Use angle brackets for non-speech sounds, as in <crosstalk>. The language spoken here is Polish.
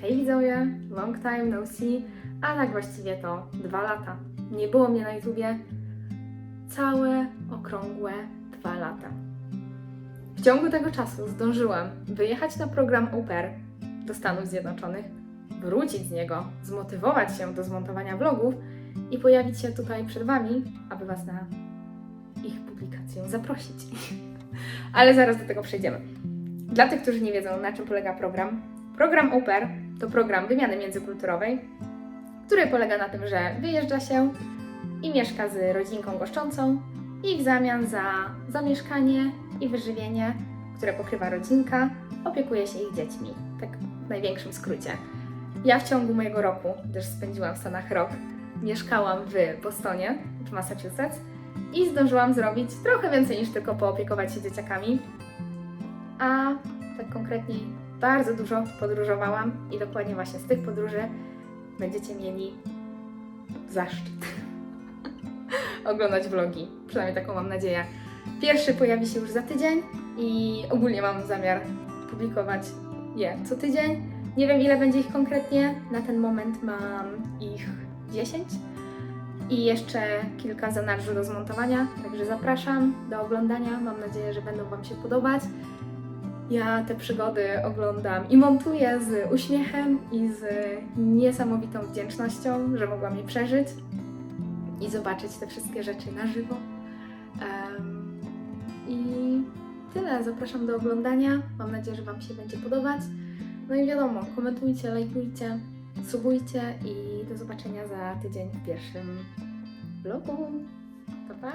Hej widzowie, long time no see, a tak właściwie to dwa lata. Nie było mnie na YouTubie całe okrągłe dwa lata. W ciągu tego czasu zdążyłam wyjechać na program Au do Stanów Zjednoczonych, wrócić z niego, zmotywować się do zmontowania vlogów i pojawić się tutaj przed Wami, aby Was na ich publikację zaprosić. <laughs> Ale zaraz do tego przejdziemy. Dla tych, którzy nie wiedzą, na czym polega program, program Au to program wymiany międzykulturowej, który polega na tym, że wyjeżdża się i mieszka z rodzinką goszczącą i w zamian za zamieszkanie i wyżywienie, które pokrywa rodzinka, opiekuje się ich dziećmi. Tak w największym skrócie. Ja w ciągu mojego roku, gdyż spędziłam w Stanach rok, mieszkałam w Bostonie, w Massachusetts i zdążyłam zrobić trochę więcej niż tylko poopiekować się dzieciakami. A tak konkretniej, bardzo dużo podróżowałam i dokładnie właśnie z tych podróży będziecie mieli zaszczyt <laughs> oglądać vlogi. Przynajmniej taką mam nadzieję. Pierwszy pojawi się już za tydzień i ogólnie mam zamiar publikować je co tydzień. Nie wiem ile będzie ich konkretnie. Na ten moment mam ich 10 i jeszcze kilka zanadrzu do zmontowania, także zapraszam do oglądania. Mam nadzieję, że będą Wam się podobać. Ja te przygody oglądam i montuję z uśmiechem i z niesamowitą wdzięcznością, że mogłam je przeżyć i zobaczyć te wszystkie rzeczy na żywo. Em, I tyle. Zapraszam do oglądania. Mam nadzieję, że Wam się będzie podobać. No i wiadomo, komentujcie, lajkujcie, subujcie i do zobaczenia za tydzień w pierwszym vlogu. Pa, pa!